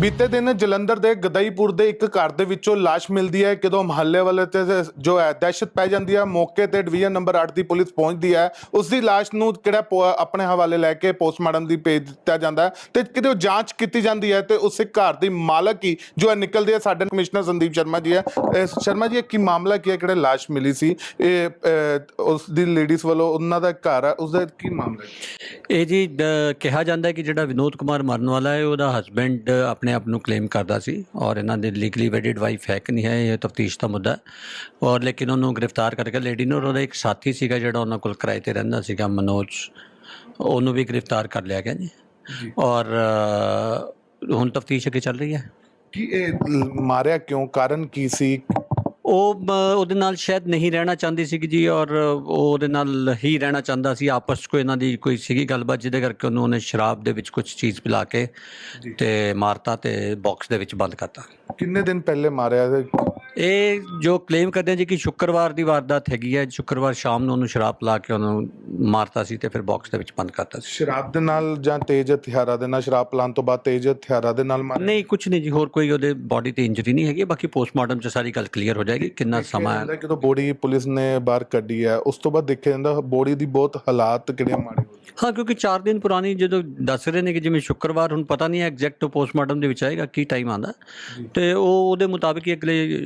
ਬੀਤੇ ਦਿਨ ਜਲੰਧਰ ਦੇ ਗਦਈਪੁਰ ਦੇ ਇੱਕ ਘਰ ਦੇ ਵਿੱਚੋਂ ਲਾਸ਼ ਮਿਲਦੀ ਹੈ। ਕਿਦੋਂ ਮਹੱਲੇ ਵਾਲੇ ਤੇ ਜੋ ਹੈ ਦਹਿਸ਼ਤ ਪੈ ਜਾਂਦੀ ਹੈ। ਮੌਕੇ ਤੇ ਡਿਵੀਜ਼ਨ ਨੰਬਰ 8 ਦੀ ਪੁਲਿਸ ਪਹੁੰਚਦੀ ਹੈ। ਉਸ ਦੀ ਲਾਸ਼ ਨੂੰ ਕਿਹੜਾ ਪੋ- ਆਪਣੇ ਹਵਾਲੇ ਲੈ ਕੇ ਪੋਸਟਮਾਰਟਮ ਦੀ ਭੇਜ ਦਿੱਤਾ ਜਾਂਦਾ ਹੈ ਤੇ ਕਿਤੇ ਜਾਂਚ ਕੀਤੀ ਜਾਂਦੀ ਹੈ ਤੇ ਉਸੇ ਘਰ ਦੀ ਮਾਲਕ ਹੀ ਜੋ ਹੈ ਨਿਕਲਦੀ ਹੈ। ਸਾਡੇ ਕਮਿਸ਼ਨਰ ਸੰਦੀਪ ਸ਼ਰਮਾ ਜੀ ਹੈ। ਸ਼ਰਮਾ ਜੀ ਇਹ ਕੀ ਮਾਮਲਾ ਕੀ ਹੈ? ਕਿਹੜਾ ਲਾਸ਼ ਮਿਲੀ ਸੀ? ਇਹ ਅਹ, ਉਸ ਦੀ ਲੇਡੀਜ਼ ਵੱਲੋਂ ਉਹਨਾਂ ਦਾ ਘਰ ਹੈ। ਉਸ ਦਾ ਕੀ ਮਾਮਲਾ ਹੈ? ਇਹ ਜੀ ਕਿਹਾ ਜਾਂਦਾ ਹੈ ਕਿ ਜਿਹੜਾ ਵਿਨੋਦ ਕੁਮਾਰ ਮਰਨ ਵਾਲਾ ਹੈ ਉਹਦਾ ਹਸਬੈਂਡ ਆਪਣੇ ਆਪ ਨੂੰ ਕਲੇਮ ਕਰਦਾ ਸੀ ਔਰ ਇਹਨਾਂ ਦੇ ਲੀਗਲੀ ਵੈਡਿਡ ਵਾਈਫ ਹੈ ਕਿ ਨਹੀਂ ਹੈ ਇਹ ਤਫਤੀਸ਼ ਦਾ ਮੁੱਦਾ ਔਰ ਲੇਕਿਨ ਉਹਨੂੰ ਗ੍ਰਿਫਤਾਰ ਕਰਕੇ ਲੇਡੀ ਨੂੰ ਉਹਦਾ ਇੱਕ ਸਾਥੀ ਸੀਗਾ ਜਿਹੜਾ ਉਹਨਾਂ ਕੋਲ ਕਿਰਾਏ ਤੇ ਰਹਿੰਦਾ ਸੀਗਾ ਮਨੋਜ। ਉਹਨੂੰ ਵੀ ਗ੍ਰਿਫਤਾਰ ਕਰ ਲਿਆ ਗਿਆ ਜੀ। ਔਰ ਹੁਣ ਤਫਤੀਸ਼ ਅੱਗੇ ਚੱਲ ਰਹੀ ਹੈ। ਕਿ ਇਹ ਮਾਰਿਆ ਕਿਉਂ? ਕਾਰਨ ਕੀ ਸੀ? ਉਹ ਉਹਦੇ ਨਾਲ ਸ਼ਾਇਦ ਨਹੀਂ ਰਹਿਣਾ ਚਾਹੁੰਦੀ ਸੀ ਜੀ ਔਰ ਉਹ ਉਹਦੇ ਨਾਲ ਹੀ ਰਹਿਣਾ ਚਾਹੁੰਦਾ ਸੀ। ਆਪਸ ਕੋਈ ਇਹਨਾਂ ਦੀ ਕੋਈ ਸੀਗੀ ਗੱਲਬਾਤ ਜਿਹਦੇ ਕਰਕੇ ਉਹਨੂੰ ਉਹਨੇ ਸ਼ਰਾਬ ਦੇ ਵਿੱਚ ਕੁਝ ਚੀਜ਼ ਪਿਲਾ ਕੇ। ਤੇ ਮਾਰਤਾ ਤੇ ਬਾਕਸ ਦੇ ਵਿੱਚ ਬੰਦ ਕਰਤਾ। ਕਿੰਨੇ ਦਿਨ ਪਹਿਲੇ ਮਾਰਿਆ? ਇਹ? ਜੋ ਕਲੇਮ ਕਰਦੇ ਆ ਜੀ ਕਿ ਸ਼ੁੱਕਰਵਾਰ ਦੀ ਵਾਰਦਾਤ ਹੈਗੀ ਹੈ ਸ਼ੁੱਕਰਵਾਰ ਸ਼ਾਮ ਨੂੰ ਉਹਨੂੰ ਸ਼ਰਾਬ ਪਿਲਾ ਕੇ ਉਹਨੂੰ ਮਾਰਤਾ ਸੀ ਤੇ ਫਿਰ ਬਾਕਸ ਦੇ ਵਿੱਚ ਬੰਦ ਕਰਤਾ ਸੀ ਸ਼ਰਾਬ ਦੇ ਨਾਲ ਜਾਂ ਤੇਜ਼ ਹਥਿਆਰਾਂ ਦੇ ਨਾਲ ਸ਼ਰਾਬ ਪਲਾਨ ਤੋਂ ਬਾਅਦ ਤੇਜ਼ ਹਥਿਆਰਾਂ ਦੇ ਨਾਲ ਮਾਰਿਆ ਨਹੀਂ ਕੁਝ ਨਹੀਂ ਜੀ ਹੋਰ ਕੋਈ ਉਹਦੇ ਬਾਡੀ ਤੇ ਇੰਜਰੀ ਨਹੀਂ ਹੈਗੀ ਬਾਕੀ ਪੋਸਟਮਾਰਟਮ 'ਚ ਸਾਰੀ ਗੱਲ ਕਲੀਅਰ ਹੋ ਜਾਏਗੀ ਕਿੰਨਾ ਸਮਾਂ ਹੈ ਜਦੋਂ ਬੋਡੀ ਪੁਲਿਸ ਨੇ ਬਾਹਰ ਕੱਢੀ ਹੈ ਉਸ ਤੋਂ ਬਾਅਦ ਦੇਖਿਆ ਜਾਂਦਾ ਬੋਡੀ ਦੀ ਬਹੁਤ ਹਾਲਾਤ ਕਿਹੜੇ ਮਾੜੇ ਹੋ ਹਾਂ ਕਿਉਂਕਿ 4 ਦਿਨ ਪੁਰਾਣੀ ਜਦੋਂ ਦੱਸ ਰਹੇ ਨੇ ਕਿ ਜਿਵੇਂ ਸ਼ੁੱਕਰਵਾਰ ਹੁਣ ਪਤਾ ਨਹੀਂ ਐਗਜ਼ੈਕਟ ਪੋਸਟਮਾਰਟਮ ਦੇ ਵਿੱਚ ਆਏਗਾ ਕੀ ਟਾਈਮ ਆਂਦਾ ਤੇ ਉਹ ਉਹਦੇ ਮੁਤਾਬਿਕ ਹੀ ਅਗਲੇ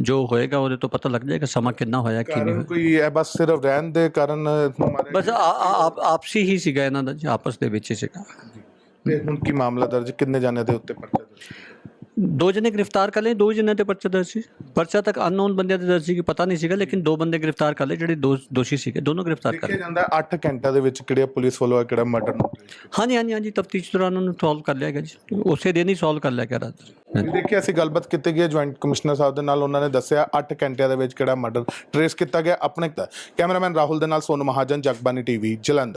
ਜੋ ਹੋਏਗਾ ਉਹਦੇ ਤੋਂ ਪਤਾ ਲੱਗ ਜਾਏਗਾ ਸਮਾਂ ਕਿੰਨਾ ਹੋਇਆ ਕੀ ਨਹੀਂ ਕਾਰਨ ਕੋਈ ਹੈ ਬਸ ਸਿਰਫ ਰਹਿਣ ਦੇ ਕਾਰਨ ਬਸ ਆਪਸੀ ਹੀ ਸੀਗਾ ਇਹਨਾਂ ਦਾ ਆਪਸ ਦੇ ਵਿੱਚ ਹੀ ਸੀਗਾ। ਤੇ ਹੁਣ ਕੀ ਮਾਮਲਾ ਦਰਜ ਕਿੰਨੇ ਜਾਣੇ ਦੇ ਉੱਤੇ ਪਰਚਾ ਦਰਜ? ਦੋ ਜਣੇ ਗ੍ਰਿਫਤਾਰ ਕਰ ਲਏ ਦੋ ਜਣੇ ਤੇ ਪਰਚਾ ਦਰਜ ਸੀ ਪਰਚਾ ਤੱਕ ਅਨਨੋਨ ਬੰਦਿਆਂ ਤੇ ਦਰਜ ਸੀ ਕਿ ਪਤਾ ਨਹੀਂ ਸੀਗਾ ਲੇਕਿਨ ਦੋ ਬੰਦੇ ਗ੍ਰਿਫਤਾਰ ਕਰ ਲਏ ਜਿਹੜੇ ਦੋ ਦੋਸ਼ੀ ਸੀਗੇ ਦੋਨੋਂ ਗ੍ਰਿਫਤਾਰ ਕਰ ਲਏ ਜਾਂਦਾ 8 ਘੰਟਿਆਂ ਦੇ ਵਿੱਚ ਕਿਹੜੇ ਪੁਲਿਸ ਵੱਲੋਂ ਇਹ ਕਿਹੜਾ ਮਰਡਰ ਹਾਂਜੀ ਹਾਂਜੀ ਹਾਂਜੀ ਤਫਤੀਸ਼ ਦੌਰਾਨ ਉਹਨੂੰ ਸੋਲਵ ਕਰ ਲਿਆ ਗਿਆ ਜੀ ਉਸੇ ਦਿਨ ਹੀ ਸੋਲਵ ਕਰ ਲਿਆ ਗਿਆ ਰਾਤ। ਦੇਖਿਆ ਅਸੀਂ ਗੱਲਬਾਤ ਕੀਤੀ ਗਈ ਜੁਆਇੰਟ ਕਮਿਸ਼ਨਰ ਸਾਹਿਬ ਦੇ ਨਾਲ ਉਹਨਾਂ ਨੇ ਦੱਸਿਆ 8 ਘੰਟਿਆਂ ਦੇ ਵਿੱਚ ਕਿਹੜਾ ਮਰਡਰ ਟ੍ਰੇਸ ਕੀਤਾ ਗਿਆ ਆਪਣੇ ਕੈਮਰਾਮੈਨ ਰਾਹੁਲ ਦੇ ਨਾਲ ਸੋਨੂ ਮਹਾਜਨ ਜਗਬਾਨੀ ਟੀਵੀ ਜਲੰਧਰ